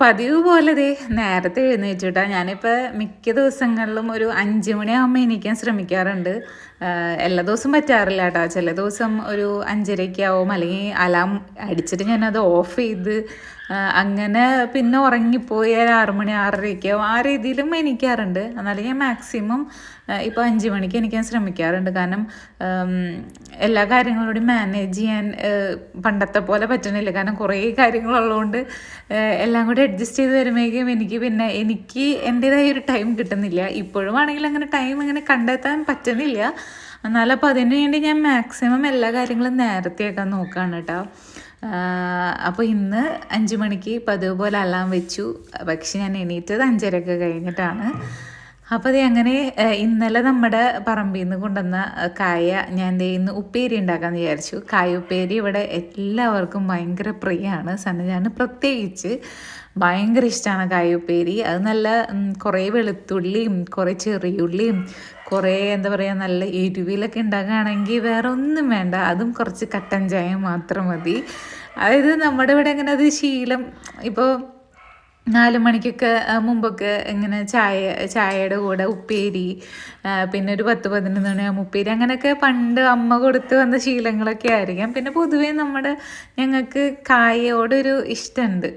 പതിവ് പോലെ ദേ നേരത്തെ എഴുന്നേറ്റിട്ടാ. ഞാനിപ്പോൾ മിക്ക ദിവസങ്ങളിലും ഒരു അഞ്ച് മണിയാകുമ്പോൾ എണീക്കാൻ ശ്രമിക്കാറുണ്ട്. എല്ലാ ദിവസവും പറ്റാറില്ല കേട്ടോ ചില ദിവസം ഒരു അഞ്ചരയ്ക്കാവും അല്ലെങ്കിൽ അലാം അടിച്ചിട്ട് ഞാനത് ഓഫ് ചെയ്ത് അങ്ങനെ പിന്നെ ഉറങ്ങിപ്പോയി ഒരു ആറ് മണി ആറരയ്ക്ക് ആ രീതിയിലും എണീക്കാറുണ്ട് എന്നാലും ഞാൻ മാക്സിമം ഇപ്പോൾ അഞ്ച് മണിക്ക് എനിക്ക് ഞാൻ ശ്രമിക്കാറുണ്ട്. കാരണം എല്ലാ കാര്യങ്ങളോടും മാനേജ് ചെയ്യാൻ പണ്ടത്തെ പോലെ പറ്റണില്ല. കാരണം കുറേ കാര്യങ്ങളുള്ളതുകൊണ്ട് എല്ലാം കൂടി അഡ്ജസ്റ്റ് ചെയ്ത് വരുമ്പോഴേക്കും എനിക്ക് പിന്നെ എനിക്ക് എന്റെതായ ഒരു ടൈം കിട്ടുന്നില്ല. ഇപ്പോഴും ആണെങ്കിൽ അങ്ങനെ ടൈം ഇങ്ങനെ കണ്ടെത്താൻ പറ്റുന്നില്ല എന്നാലും അപ്പോൾ അതിന് വേണ്ടി ഞാൻ മാക്സിമം എല്ലാ കാര്യങ്ങളും നേരത്തെയാക്കാൻ നോക്കുകയാണ് കേട്ടോ. അപ്പോൾ ഇന്ന് അഞ്ച് മണിക്ക് പതിവ് പോലെ അലാം വെച്ചു. പക്ഷെ ഞാൻ എണീറ്റത് അഞ്ചരയൊക്കെ കഴിഞ്ഞിട്ടാണ്. അപ്പോൾ അത് അങ്ങനെ ഇന്നലെ നമ്മുടെ പറമ്പിൽ നിന്ന് കൊണ്ടുവന്ന കായ ഞാൻ ദേ ഇന്ന് ഉപ്പേരി ഉണ്ടാക്കാമെന്ന് വിചാരിച്ചു. കായ ഉപ്പേരി ഇവിടെ എല്ലാവർക്കും ഭയങ്കര പ്രിയമാണ് സന്നജാന് പ്രത്യേകിച്ച് ഭയങ്കര ഇഷ്ടമാണ് കായ ഉപ്പേരി. അത് നല്ല കുറേ വെളുത്തുള്ളിയും കുറേ ചെറിയുള്ളിയും കുറേ എന്താ പറയുക നല്ല എരിവിലൊക്കെ ഉണ്ടാക്കുകയാണെങ്കിൽ വേറെ ഒന്നും വേണ്ട. അതും കുറച്ച് കട്ടൻ ചായ മാത്രം മതി. അതായത് നമ്മുടെ ഇവിടെ അങ്ങനെ അത് ശീലം ഇപ്പോൾ നാല് മണിക്കൊക്കെ മുമ്പൊക്കെ ഇങ്ങനെ ചായ ചായയുടെ കൂടെ ഉപ്പേരി പിന്നെ ഒരു പത്ത് പതിനൊന്ന് മണിയാകുമ്പോൾ ഉപ്പേരി അങ്ങനെയൊക്കെ പണ്ട് അമ്മ കൊടുത്ത് വന്ന ശീലങ്ങളൊക്കെ ആയിരിക്കാം. പിന്നെ പൊതുവേ നമ്മുടെ ഞങ്ങൾക്ക് കായയോടൊരു ഇഷ്ടമുണ്ട്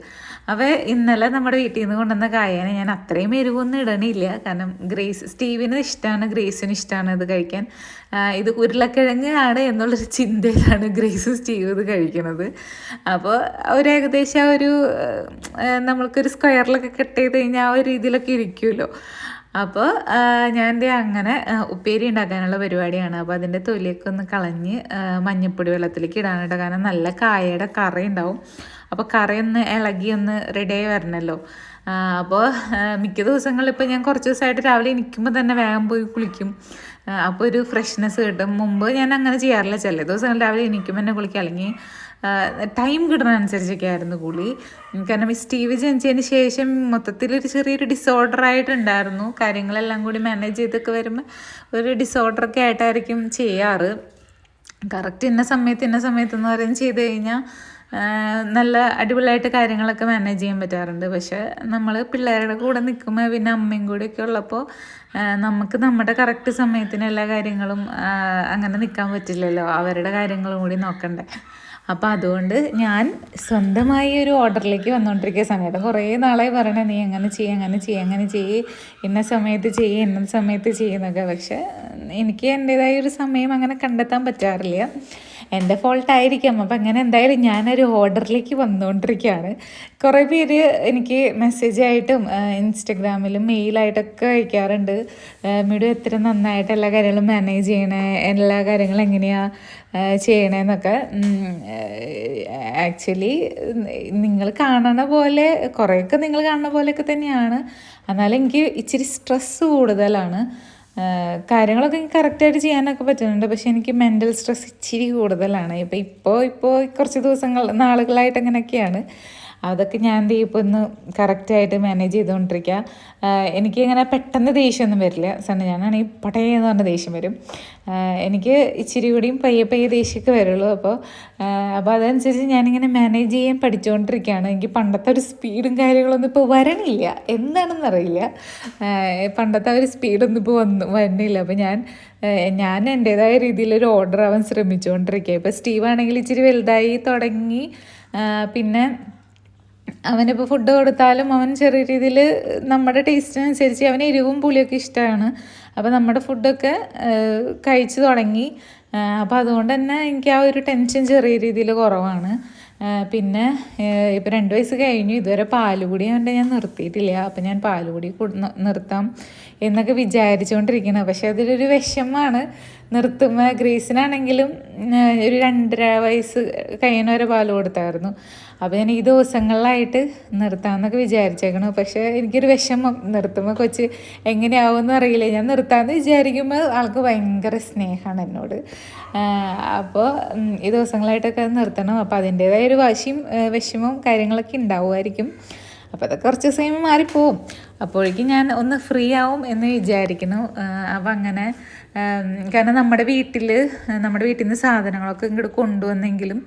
അവ ഇന്നലെ നമ്മുടെ വീട്ടിൽ നിന്ന് കൊണ്ടുവന്ന കായനെ ഞാൻ അത്രയും എരിവൊന്നും ഇടണില്ല. കാരണം ഗ്രേസ് സ്റ്റീവിന് ഇഷ്ടമാണ് ഗ്രേസിന് ഇഷ്ടമാണ് ഇത് കഴിക്കാൻ. ഇത് ഉരുളക്കിഴങ്ങ് ആണ് എന്നുള്ളൊരു ചിന്തയിലാണ് ഗ്രേസ് സ്റ്റീവ് ഇത് കഴിക്കുന്നത്. അപ്പോൾ ഒരു ഏകദേശം ഒരു നമ്മൾക്കൊരു സ്ക്വയറിലൊക്കെ കട്ട് കഴിഞ്ഞാൽ ആ ഒരു രീതിയിലൊക്കെ ഇരിക്കുമല്ലോ അപ്പോൾ ഞാൻ ദേ അങ്ങനെ ഉപ്പേരി ഉണ്ടാക്കാനുള്ള പരിപാടിയാണ്. അപ്പോൾ അതിന്റെ തൊലിയൊക്കെ ഒന്ന് കളഞ്ഞ് മഞ്ഞപ്പൊടി വെള്ളത്തിലേക്ക് ഇടാനായിട്ട് കാരണം നല്ല കായയുടെ കറി ഉണ്ടാവും. അപ്പോൾ കറി ഒന്ന് ഇളകി ഒന്ന് റെഡിയായി വരണമല്ലോ അപ്പോൾ മിക്ക ദിവസങ്ങളിൽ ഇപ്പോൾ ഞാൻ കുറച്ച് ദിവസമായിട്ട് രാവിലെ നിൽക്കുമ്പോൾ തന്നെ വേഗം പോയി കുളിക്കും. അപ്പോൾ ഒരു ഫ്രഷ്നെസ് കിട്ടും. മുമ്പ് ഞാൻ അങ്ങനെ ചെയ്യാറില്ല. ചില ദിവസങ്ങൾ രാവിലെ എണീക്കുമ്പോൾ തന്നെ കുളിക്കുക അല്ലെങ്കിൽ ടൈം കിട്ടുന്നതനുസരിച്ചൊക്കെ ആയിരുന്നു കുളി കാരണം ഈ സ്റ്റീവ് ജനിച്ചതിന് ശേഷം മൊത്തത്തിൽ ഒരു ചെറിയൊരു ഡിസോർഡർ ആയിട്ടുണ്ടായിരുന്നു. കാര്യങ്ങളെല്ലാം കൂടി മാനേജ് ചെയ്തൊക്കെ വരുമ്പോൾ ഒരു ഡിസോർഡറൊക്കെ ആയിട്ടായിരിക്കും ചെയ്യാറ്. കറക്റ്റ് ഇന്ന സമയത്ത് ഇന്ന സമയത്ത് എന്ന് പറയുന്നത് ചെയ്ത് കഴിഞ്ഞാൽ നല്ല അടിപൊളിയായിട്ട് കാര്യങ്ങളൊക്കെ മാനേജ് ചെയ്യാൻ പറ്റാറുണ്ട്. പക്ഷെ നമ്മൾ പിള്ളേരുടെ കൂടെ നിൽക്കുമ്പോൾ പിന്നെ അമ്മയും കൂടെയൊക്കെ ഉള്ളപ്പോൾ നമുക്ക് നമ്മുടെ കറക്റ്റ് സമയത്തിന് എല്ലാ കാര്യങ്ങളും അങ്ങനെ നിൽക്കാൻ പറ്റില്ലല്ലോ. അവരുടെ കാര്യങ്ങളും കൂടി നോക്കണ്ടേ. അപ്പോൾ അതുകൊണ്ട് ഞാൻ സ്വന്തമായി ഒരു ഓർഡറിലേക്ക് വന്നുകൊണ്ടിരിക്കുന്ന സമയത്ത് കുറേ നാളായി പറയണേ നീ അങ്ങനെ ചെയ്യ് അങ്ങനെ ചെയ്യ് അങ്ങനെ ചെയ്യ്. ഇന്ന സമയത്ത് ചെയ്യ് ഇന്ന സമയത്ത് ചെയ്യുന്നൊക്കെ പക്ഷേ എനിക്ക് എന്റെതായ ഒരു സമയം അങ്ങനെ കണ്ടെത്താൻ പറ്റാറില്ല. എന്റെ ഫോൾട്ടായിരിക്കാം. അപ്പം അങ്ങനെ എന്തായാലും ഞാനൊരു ഓർഡറിലേക്ക് വന്നുകൊണ്ടിരിക്കുകയാണ് കുറേ പേര് എനിക്ക് മെസ്സേജ് ആയിട്ടും ഇൻസ്റ്റഗ്രാമിലും മെയിലായിട്ടൊക്കെ അയക്കാറുണ്ട്. മീഡു എത്ര നന്നായിട്ട് എല്ലാ കാര്യങ്ങളും മാനേജ് ചെയ്യണേ എല്ലാ കാര്യങ്ങളും എങ്ങനെയാണ് ചെയ്യണേന്നൊക്കെ. ആക്ച്വലി നിങ്ങൾ കാണണ പോലെ കുറേയൊക്കെ നിങ്ങൾ കാണുന്ന പോലെയൊക്കെ തന്നെയാണ്. എന്നാലും എനിക്ക് ഇച്ചിരി സ്ട്രെസ്സ് കൂടുതലാണ്. കാര്യങ്ങളൊക്കെ എനിക്ക് കറക്റ്റായിട്ട് ചെയ്യാനൊക്കെ പറ്റുന്നുണ്ട്. പക്ഷെ എനിക്ക് മെന്റൽ സ്ട്രെസ് ഇച്ചിരി കൂടുതലാണ്. ഇപ്പോൾ ഇപ്പോൾ ഇപ്പോൾ കുറച്ച് ദിവസങ്ങൾ നാളുകളായിട്ട് അങ്ങനെയൊക്കെയാണ്. അതൊക്കെ ഞാൻ എന്ത് ചെയ്യും ഇപ്പോൾ ഒന്ന് കറക്റ്റായിട്ട് മാനേജ് ചെയ്തുകൊണ്ടിരിക്കുക ആഹ് എനിക്ക് ഇങ്ങനെ പെട്ടെന്ന് ദേഷ്യമൊന്നും വരില്ല. സണ്ണ ഞാനാണെങ്കിൽ പടയെന്ന് പറഞ്ഞ ദേഷ്യം വരും. എനിക്ക് ഇച്ചിരി കൂടിയും പയ്യെ പയ്യെ ദേഷ്യമൊക്കെ വരുള്ളൂ. അപ്പോൾ അപ്പോൾ അതനുസരിച്ച് ഞാനിങ്ങനെ മാനേജ് ചെയ്യാൻ പഠിച്ചുകൊണ്ടിരിക്കുകയാണ് എനിക്ക് പണ്ടത്തെ ഒരു സ്പീഡും കാര്യങ്ങളൊന്നും ഇപ്പോൾ വരണില്ല. എന്താണെന്നറിയില്ല പണ്ടത്തെ ഒരു സ്പീഡൊന്നും ഇപ്പോൾ വന്നു വരണില്ല. അപ്പോൾ ഞാൻ ഞാൻ എന്റെതായ രീതിയിലൊരു ഓർഡർ ആവാൻ ശ്രമിച്ചുകൊണ്ടിരിക്കുക ഇപ്പോൾ സ്റ്റീവ് ആണെങ്കിൽ ഇച്ചിരി വലുതായി തുടങ്ങി. പിന്നെ അവനിപ്പോൾ ഫുഡ് കൊടുത്താലും അവൻ ചെറിയ രീതിയിൽ നമ്മുടെ ടേസ്റ്റിനനുസരിച്ച് അവന് എരിവും പുളിയൊക്കെ ഇഷ്ടമാണ് അപ്പോൾ നമ്മുടെ ഫുഡൊക്കെ കഴിച്ചു തുടങ്ങി. അപ്പോൾ അതുകൊണ്ട് തന്നെ എനിക്ക് ആ ഒരു ടെൻഷൻ ചെറിയ രീതിയിൽ കുറവാണ്. പിന്നെ ഇപ്പോൾ രണ്ട് വയസ്സ് കഴിഞ്ഞു. ഇതുവരെ പാലുകൂടി അവന്റെ ഞാൻ നിർത്തിയിട്ടില്ല. അപ്പോൾ ഞാൻ പാലുകൂടി നിർത്താം. എന്നൊക്കെ വിചാരിച്ചുകൊണ്ടിരിക്കുന്നത് പക്ഷെ അതിലൊരു വിഷമമാണ്. നിർത്തുമ്പോൾ ഗ്രേസിനാണെങ്കിലും ഒരു രണ്ടര വയസ്സ് കഴിയുന്ന പാൽ കൊടുത്തായിരുന്നു. അപ്പോൾ ഞാൻ ഈ ദിവസങ്ങളിലായിട്ട് നിർത്താമെന്നൊക്കെ വിചാരിച്ചേക്കണു. പക്ഷേ എനിക്കൊരു വിഷമം. നിർത്തുമ്പോൾ കൊച്ച് എങ്ങനെയാവുമെന്ന് അറിയില്ല. ഞാൻ നിർത്താമെന്ന് വിചാരിക്കുമ്പോൾ ആൾക്ക് ഭയങ്കര സ്നേഹമാണ് എന്നോട്. അപ്പോൾ ഈ ദിവസങ്ങളായിട്ടൊക്കെ നിർത്തണം. അപ്പോൾ അതിന്റേതായ ഒരു വാശിയും വിഷമവും കാര്യങ്ങളൊക്കെ ഉണ്ടാവുമായിരിക്കും. അപ്പോൾ അതൊക്കെ കുറച്ച് ദിവസം മാറിപ്പോവും. അപ്പോഴേക്കും ഞാൻ ഒന്ന് ഫ്രീ ആവും എന്ന് വിചാരിക്കുന്നു. അപ്പം അങ്ങനെ കാരണം നമ്മുടെ വീട്ടിൽ നമ്മുടെ വീട്ടിൽ നിന്ന് സാധനങ്ങളൊക്കെ ഇങ്ങോട്ട് കൊണ്ടുവന്നെങ്കിലും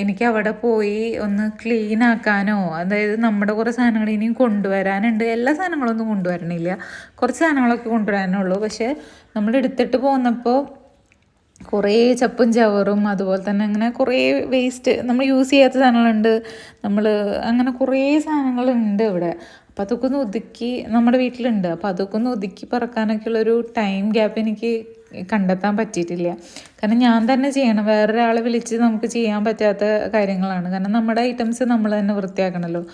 എനിക്ക് അവിടെ പോയി ഒന്ന് ക്ലീൻ ആക്കാനോ അതായത് നമ്മുടെ കുറേ സാധനങ്ങൾ ഇനിയും കൊണ്ടുവരാനുണ്ട്. എല്ലാ സാധനങ്ങളൊന്നും കൊണ്ടുവരണില്ല. കുറച്ച് സാധനങ്ങളൊക്കെ കൊണ്ടുവരാനുള്ളൂ പക്ഷേ നമ്മൾ എടുത്തിട്ട് പോന്നപ്പോൾ കുറേ ചപ്പും ചവറും അതുപോലെ തന്നെ അങ്ങനെ കുറേ വേസ്റ്റ് നമ്മൾ യൂസ് ചെയ്യാത്ത സാധനങ്ങളുണ്ട്. നമ്മൾ അങ്ങനെ കുറേ സാധനങ്ങളുണ്ട് ഇവിടെ. അപ്പോൾ അതൊക്കെ ഒന്ന് ഒതുക്കി നമ്മുടെ വീട്ടിലുണ്ട്. അപ്പോൾ അതൊക്കെ ഒന്ന് ഒതുക്കി പറക്കാനൊക്കെ ഉള്ളൊരു ടൈം ഗ്യാപ്പ് എനിക്ക് കണ്ടെത്താൻ പറ്റിയിട്ടില്ല. കാരണം ഞാൻ തന്നെ ചെയ്യണം. വേറൊരാളെ വിളിച്ച് നമുക്ക് ചെയ്യാൻ പറ്റാത്ത കാര്യങ്ങളാണ്. കാരണം നമ്മുടെ ഐറ്റംസ് നമ്മൾ തന്നെ വൃത്തിയാക്കണമല്ലോ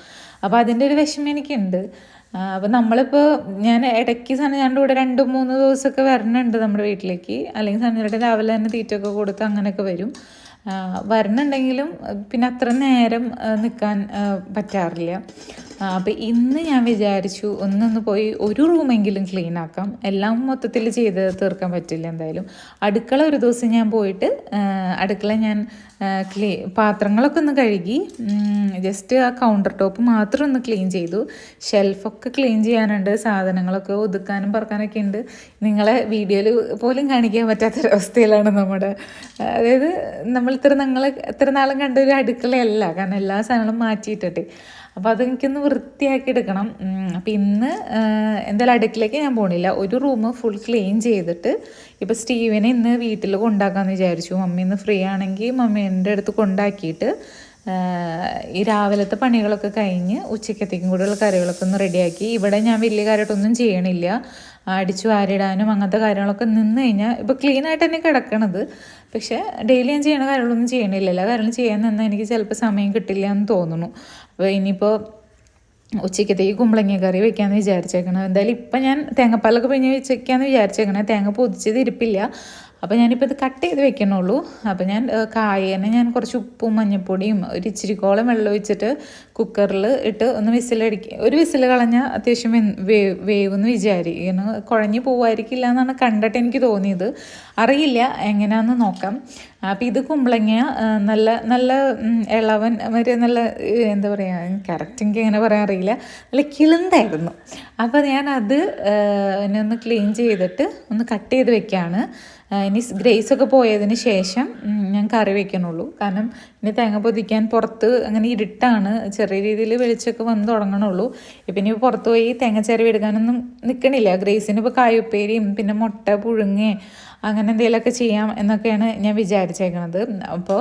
അപ്പോൾ അതിന്റെ ഒരു വിഷമം എനിക്കുണ്ട്. അപ്പം നമ്മളിപ്പോൾ ഞാൻ ഇടയ്ക്ക് സനജാന്റെ കൂടെ രണ്ട് മൂന്ന് ദിവസമൊക്കെ വരണുണ്ട് നമ്മുടെ വീട്ടിലേക്ക്. അല്ലെങ്കിൽ സനജയുടെ രാവിലെ തന്നെ തീറ്റയൊക്കെ കൊടുത്ത് അങ്ങനെയൊക്കെ വരും. വരണുണ്ടെങ്കിലും പിന്നെ അത്ര നേരം നിൽക്കാൻ പറ്റാറില്ല. അപ്പം ഇന്ന് ഞാൻ വിചാരിച്ചു ഒന്നൊന്ന് പോയി ഒരു റൂമെങ്കിലും ക്ലീൻ ആക്കാം. എല്ലാം മൊത്തത്തിൽ ചെയ്ത് തീർക്കാൻ പറ്റില്ല എന്തായാലും. അടുക്കള ഒരു ദിവസം ഞാൻ പോയിട്ട് അടുക്കള ഞാൻ ക്ലീ പാത്രങ്ങളൊക്കെ ഒന്ന് കഴുകി ജസ്റ്റ് ആ കൗണ്ടർ ടോപ്പ് മാത്രം ഒന്ന് ക്ലീൻ ചെയ്തു. ഷെൽഫൊക്കെ ക്ലീൻ ചെയ്യാനുണ്ട് സാധനങ്ങളൊക്കെ ഒതുക്കാനും പറക്കാനൊക്കെ ഉണ്ട്. നിങ്ങളെ വീഡിയോയിൽ പോലും കാണിക്കാൻ പറ്റാത്തൊരവസ്ഥയിലാണ് നമ്മുടെ അതായത് നമ്മൾ ഇത്ര നിങ്ങൾ ഇത്ര നാളും കണ്ട ഒരു അടുക്കളയല്ല. കാരണം എല്ലാ സാധനങ്ങളും മാറ്റിയിട്ടെ അപ്പോൾ അതെനിക്കൊന്ന് വൃത്തിയാക്കി എടുക്കണം അപ്പോൾ ഇന്ന് എന്തായാലും അടുക്കിലേക്ക് ഞാൻ പോണില്ല. ഒരു റൂം ഫുൾ ക്ലീൻ ചെയ്തിട്ട് ഇപ്പോൾ സ്റ്റീവിനെ ഇന്ന് വീട്ടിൽ കൊണ്ടാക്കാമെന്ന് വിചാരിച്ചു. മമ്മി ഇന്ന് ഫ്രീ ആണെങ്കിൽ മമ്മി എന്റെ അടുത്ത് കൊണ്ടാക്കിയിട്ട് ഈ രാവിലത്തെ പണികളൊക്കെ കഴിഞ്ഞ് ഉച്ചക്കത്തേക്കും കൂടെയുള്ള കറികളൊക്കെ ഒന്ന് റെഡിയാക്കി. ഇവിടെ ഞാൻ വലിയ കാര്യമായിട്ടൊന്നും ചെയ്യണില്ല. അടിച്ചു വാരിടാനും അങ്ങനത്തെ കാര്യങ്ങളൊക്കെ നിന്ന് കഴിഞ്ഞാൽ ഇപ്പോൾ ക്ലീൻ ആയിട്ട് തന്നെ കിടക്കണത്. പക്ഷേ ഡെയിലി ഞാൻ ചെയ്യണ കാര്യങ്ങളൊന്നും ചെയ്യണില്ല. എല്ലാ കാര്യങ്ങളും ചെയ്യാൻ നിന്നാൽ എനിക്ക് ചിലപ്പോൾ സമയം കിട്ടില്ല എന്ന് തോന്നുന്നു. അപ്പോൾ ഇനിയിപ്പോൾ ഉച്ചക്കത്തേക്ക് കുമ്പളങ്ങ കറി വെക്കാമെന്ന് വിചാരിച്ചേക്കണം. എന്തായാലും ഇപ്പം ഞാൻ തേങ്ങാപ്പാലൊക്കെ പിഴിഞ്ഞ് വെച്ചേക്കാന്ന് വിചാരിച്ചേക്കണേ. തേങ്ങ പൊതിച്ചത് ഇരിപ്പില്ല. അപ്പോൾ ഞാനിപ്പോൾ ഇത് കട്ട് ചെയ്ത് വെക്കണുള്ളൂ. അപ്പോൾ ഞാൻ കായേനെ ഞാൻ കുറച്ച് ഉപ്പും മഞ്ഞൾപ്പൊടിയും ഒരു ഇച്ചിരിക്കോളം വെള്ളം ഒഴിച്ചിട്ട് കുക്കറിൽ ഇട്ട് ഒന്ന് വിസിലടിക്കുക ഒരു വിസിൽ കളഞ്ഞാൽ അത്യാവശ്യം വെൻ- വേ വേവെന്ന് വിചാരിക്കുന്നു കുഴഞ്ഞു പോവായിരിക്കില്ല എന്നാണ് കണ്ടിട്ട് എനിക്ക് തോന്നിയത്. അറിയില്ല എങ്ങനെയാണെന്ന് നോക്കാം. അപ്പോൾ ഇത് കുമ്പളങ്ങ നല്ല നല്ല ഇളവൻ ഒരു നല്ല എന്താ പറയുക കറക്റ്റ് എനിക്ക് എങ്ങനെ പറയാൻ അറിയില്ല. നല്ല കിളുന്തായിരുന്നു. അപ്പോൾ ഞാൻ അത് എന്നെ ഒന്ന് ക്ലീൻ ചെയ്തിട്ട് ഒന്ന് കട്ട് ചെയ്ത് വെക്കുകയാണ് ഇനി ഗ്രേസ് ഒക്കെ പോയതിന് ശേഷം ഞാൻ കറി വെക്കണുള്ളൂ. കാരണം ഇനി തേങ്ങ പൊതിക്കാൻ പുറത്ത് അങ്ങനെ ഇരുട്ടാണ്. ചെറിയ രീതിയിൽ വെളിച്ചമൊക്കെ വന്ന് തുടങ്ങണുള്ളൂ. ഇപ്പം ഇനി പുറത്ത് പോയി തേങ്ങ ചിരവി എടുക്കാനൊന്നും നിൽക്കണില്ല ഗ്രേസിന് ഇപ്പോൾ കായുപ്പേരിയും പിന്നെ മുട്ട പുഴുങ്ങേ അങ്ങനെ എന്തെങ്കിലുമൊക്കെ ചെയ്യാം എന്നൊക്കെയാണ് ഞാൻ വിചാരിച്ചേക്കണത്. അപ്പോൾ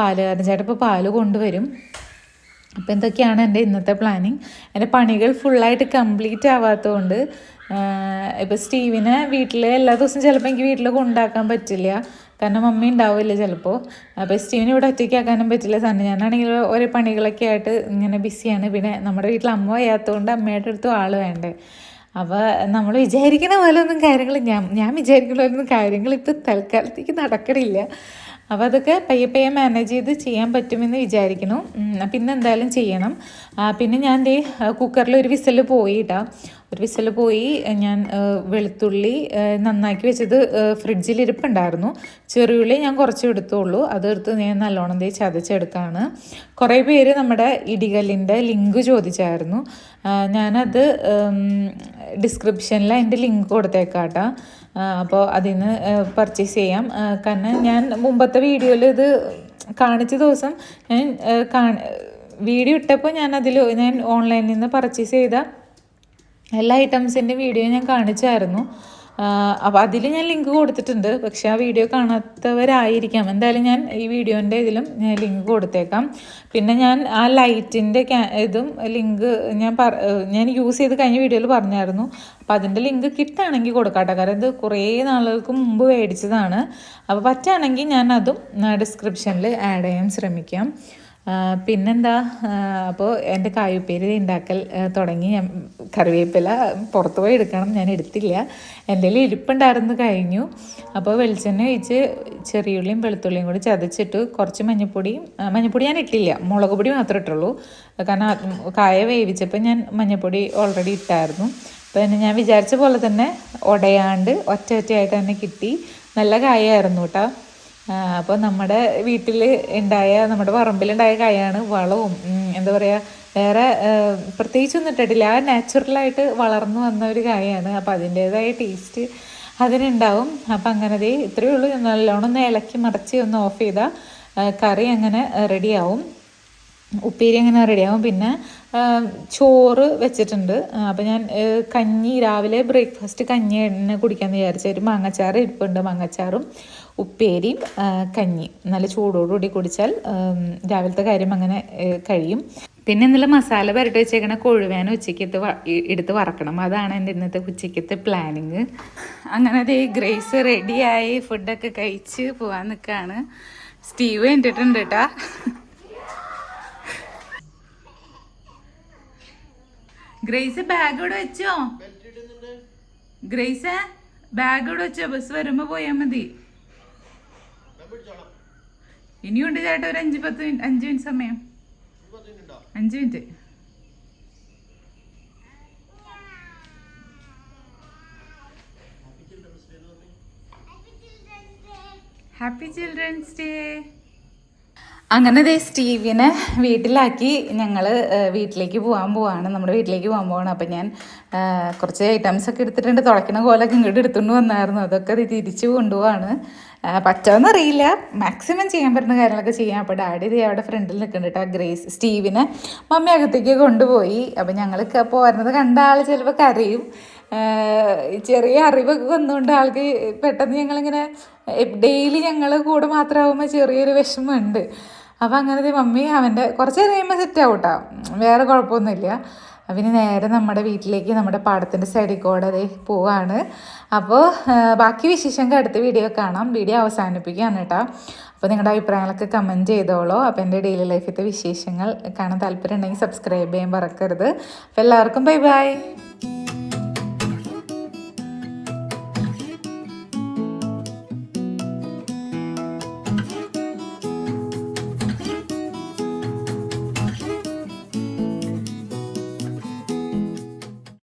പാലുകാരൻ ചേട്ടൻ ഇപ്പോൾ പാൽ കൊണ്ടുവരും. അപ്പോൾ എന്തൊക്കെയാണ് എന്റെ ഇന്നത്തെ പ്ലാനിങ് എന്റെ പണികൾ ഫുള്ളായിട്ട് കംപ്ലീറ്റ് ആവാത്തതുകൊണ്ട് ഇപ്പോൾ സ്റ്റീവിനെ വീട്ടിൽ എല്ലാ ദിവസവും ചിലപ്പോൾ എനിക്ക് വീട്ടിൽ കൊണ്ടാക്കാൻ പറ്റില്ല. കാരണം മമ്മി ഉണ്ടാവില്ല ചിലപ്പോൾ അപ്പോൾ സ്റ്റീവിന് ഇവിടെ ഒറ്റയ്ക്കാക്കാനും പറ്റില്ല. സാറിന് ഞാനാണെങ്കിൽ ഓരോ പണികളൊക്കെ ആയിട്ട് ഇങ്ങനെ ബിസിയാണ്. പിന്നെ നമ്മുടെ വീട്ടിൽ അമ്മ വയ്യാത്തതുകൊണ്ട് അമ്മയുടെ അടുത്തും ആൾ വേണ്ടേ. അപ്പോൾ നമ്മൾ വിചാരിക്കുന്ന പോലെ ഒന്നും കാര്യങ്ങൾ ഞാൻ ഞാൻ വിചാരിക്കുന്ന പോലെ ഒന്നും കാര്യങ്ങൾ ഇപ്പോൾ തൽക്കാലത്തേക്ക് നടക്കണില്ല. അപ്പോൾ അതൊക്കെ പയ്യെ പയ്യെ മാനേജ് ചെയ്ത് ചെയ്യാൻ പറ്റുമെന്ന് വിചാരിക്കുന്നു. പിന്നെ എന്തായാലും ചെയ്യണം. പിന്നെ ഞാൻ ദേ കുക്കറിൽ ഒരു വിസൽ പോയിട്ടാ ഒരു വിസൽ പോയി ഞാൻ വെളുത്തുള്ളി നന്നാക്കി വെച്ചത് ഫ്രിഡ്ജിൽ ഇരിപ്പുണ്ടായിരുന്നു. ചെറിയുള്ളി ഞാൻ കുറച്ച് എടുത്തുള്ളൂ. അതെടുത്ത് ഞാൻ നല്ലോണം ദേ ചതച്ചെടുക്കാണ്. കുറേ പേര് നമ്മുടെ ഇടികല്ലിന്റെ ലിങ്ക് ചോദിച്ചായിരുന്നു. ഞാനത് ഡിസ്ക്രിപ്ഷനിൽ അതിന്റെ ലിങ്ക് കൊടുത്തേക്കാട്ടാ. അപ്പോൾ അതിൽ നിന്ന് പർച്ചേസ് ചെയ്യാം. കാരണം ഞാൻ മുമ്പത്തെ വീഡിയോയിൽ ഇത് കാണിച്ച ദിവസം ഞാൻ കാണി വീഡിയോ ഇട്ടപ്പോൾ ഞാൻ അതിൽ ഞാൻ ഓൺലൈനിൽ നിന്ന് പർച്ചേസ് ചെയ്ത എല്ലാ ഐറ്റംസിന്റെ വീഡിയോ ഞാൻ കാണിച്ചായിരുന്നു. അപ്പോൾ അതിൽ ഞാൻ ലിങ്ക് കൊടുത്തിട്ടുണ്ട്. പക്ഷേ ആ വീഡിയോ കാണാത്തവരായിരിക്കാം. എന്തായാലും ഞാൻ ഈ വീഡിയോന്റെ ഇതിലും ഞാൻ ലിങ്ക് കൊടുത്തേക്കാം. പിന്നെ ഞാൻ ആ ലൈറ്റിന്റെ ഇതും ലിങ്ക് ഞാൻ പറ ഞാൻ യൂസ് ചെയ്ത് കഴിഞ്ഞ വീഡിയോയിൽ പറഞ്ഞായിരുന്നു. അപ്പോൾ അതിന്റെ ലിങ്ക് കിട്ടുകയാണെങ്കിൽ കൊടുക്കാട്ടെ. കാരണം ഇത് കുറേ നാളുകൾക്ക് മുമ്പ് മേടിച്ചതാണ്. അപ്പോൾ പറ്റുകയാണെങ്കിൽ ഞാൻ അതും ഡിസ്ക്രിപ്ഷനിൽ ആഡ് ചെയ്യാൻ ശ്രമിക്കാം. പിന്നെന്താ? അപ്പോൾ എന്റെ കായുപ്പേരി ഉണ്ടാക്കൽ തുടങ്ങി. ഞാൻ കറിവേപ്പില പുറത്ത് പോയി എടുക്കണം. ഞാൻ എടുത്തില്ല. എന്റെ കയ്യിൽ ഇരിപ്പുണ്ടായിരുന്നു കഴിഞ്ഞു. അപ്പോൾ വെളിച്ചെണ്ണ ഒഴിച്ച് ചെറിയുള്ളിയും വെളുത്തുള്ളിയും കൂടി ചതച്ചിട്ട് കുറച്ച് മഞ്ഞപ്പൊടിയും മഞ്ഞപ്പൊടി ഞാൻ ഇട്ടില്ല. മുളക് പൊടി മാത്രമേ ഇട്ടുള്ളൂ. കാരണം കായ വേവിച്ചപ്പോൾ ഞാൻ മഞ്ഞപ്പൊടി ഓൾറെഡി ഇട്ടായിരുന്നു. അപ്പോൾ ഞാൻ വിചാരിച്ച പോലെ തന്നെ ഉടയാണ്ട് ഒറ്റ ഒറ്റയായിട്ട് തന്നെ കിട്ടി. നല്ല കായയായിരുന്നു കേട്ടോ. അപ്പോൾ നമ്മുടെ വീട്ടിൽ ഉണ്ടായ നമ്മുടെ പറമ്പിലുണ്ടായ കായാണ് വളവും. എന്താ പറയുക വേറെ പ്രത്യേകിച്ച് ഒന്നും ഇട്ടിട്ടില്ല. ആ നാച്ചുറലായിട്ട് വളർന്നു വന്ന ഒരു കായാണ്. അപ്പോൾ അതിന്റേതായ ടേസ്റ്റ് അതിനുണ്ടാവും. അപ്പം ദേ ഇത്രയേ ഉള്ളൂ. നല്ലോണം ഒന്ന് ഇളക്കി മറച്ച് ഒന്ന് ഓഫ് ചെയ്താൽ കറി അങ്ങനെ റെഡിയാവും ഉപ്പേരി അങ്ങനെ റെഡിയാവും പിന്നെ ചോറ് വെച്ചിട്ടുണ്ട്. അപ്പോൾ ഞാൻ കഞ്ഞി രാവിലെ ബ്രേക്ക്ഫാസ്റ്റ് കഞ്ഞി എണ്ണ കുടിക്കാമെന്ന് വിചാരിച്ച ഒരു മാങ്ങച്ചാറ് ഇരിപ്പുണ്ട് മാങ്ങച്ചാറും. ഉപ്പേരിയും കഞ്ഞി. നല്ല ചൂടോടുകൂടി കുടിച്ചാൽ രാവിലത്തെ കാര്യം അങ്ങനെ കഴിയും. പിന്നെ ഇന്നലെ മസാല പുരട്ടി വെച്ചേക്കണ കൊഴുവേന ഉച്ചയ്ക്കത്ത് എടുത്ത് വറക്കണം. അതാണ് എന്റെ ഇന്നത്തെ ഉച്ചയ്ക്കത്തെ പ്ലാനിങ് അങ്ങനെ ദേ ഗ്രേസ് റെഡിയായി ഫുഡൊക്കെ കഴിച്ച് പോവാൻ നിൽക്കുകയാണ് സ്റ്റീവ് കണ്ടിട്ടുണ്ട് കേട്ടാ ഗ്രേസ് ബാഗ് ഇവിടെ വെച്ചോ? ഗ്രേസ് ബാഗ് ഇവിടെ വെച്ചോ? ബസ് വരുമ്പോ പോയാ മതി. ഇനിയുണ്ട് ചേട്ടാ ഒരു അഞ്ച് പത്ത് മിനിറ്റ് അഞ്ച് മിനിറ്റ് സമയം. അഞ്ച് മിനിറ്റ്. ഹാപ്പി ചിൽഡ്രൻസ് ഡേ അങ്ങനെ ദേ സ്റ്റീവിനെ വീട്ടിലാക്കി ഞങ്ങൾ വീട്ടിലേക്ക് പോകാൻ പോവാണ്. നമ്മുടെ വീട്ടിലേക്ക് പോകാൻ പോവാണ്. അപ്പം ഞാൻ കുറച്ച് ഐറ്റംസ് ഒക്കെ എടുത്തിട്ടുണ്ട്. തുളയ്ക്കുന്ന കോലൊക്കെ ഇങ്ങോട്ട് എടുത്തുകൊണ്ട് വന്നായിരുന്നു. അതൊക്കെ തിരിച്ച് കൊണ്ടുപോവാണ്. പറ്റുമെന്ന് അറിയില്ല മാക്സിമം ചെയ്യാൻ പറ്റുന്ന കാര്യങ്ങളൊക്കെ ചെയ്യാം. അപ്പോൾ ഡാഡി ഇത് അവിടെ ഫ്രണ്ടിൽ നിൽക്കുന്നുണ്ട് കേട്ടോ ഗ്രേസ് സ്റ്റീവിനെ മമ്മി അകത്തേക്ക് കൊണ്ടുപോയി. അപ്പോൾ ഞങ്ങൾക്ക് പോരുന്നത് കണ്ട ആൾ ചിലപ്പോൾ കരയും. ചെറിയ അറിവൊക്കെ വന്നുകൊണ്ട് ആൾക്ക് പെട്ടെന്ന് ഞങ്ങളിങ്ങനെ ഡെയിലി ഞങ്ങൾ കൂടെ മാത്രമാകുമ്പോൾ ചെറിയൊരു വിഷമമുണ്ട്. അപ്പോൾ അങ്ങനെ മമ്മി അവന്റെ കുറച്ച് കഴിയുമ്പോൾ സെറ്റ് ആവും കേട്ടോ വേറെ കുഴപ്പമൊന്നുമില്ല. അവന് നേരെ നമ്മുടെ വീട്ടിലേക്ക് നമ്മുടെ പാടത്തിന്റെ സൈഡിൽ കൂടെ പോവാണ്. അപ്പോൾ ബാക്കി വിശേഷങ്ങൾ അടുത്ത വീഡിയോ കാണാം. വീഡിയോ അവസാനിപ്പിക്കുകയാണ് കേട്ടോ. അപ്പോൾ നിങ്ങളുടെ അഭിപ്രായങ്ങളൊക്കെ കമന്റ് ചെയ്തോളൂ. അപ്പോൾ എന്റെ ഡെയിലി ലൈഫിലത്തെ വിശേഷങ്ങൾ കാണാൻ താല്പര്യം ഉണ്ടെങ്കിൽ സബ്സ്ക്രൈബ് ചെയ്യാൻ മറക്കരുത്. അപ്പോൾ എല്ലാവർക്കും ബൈ ബൈ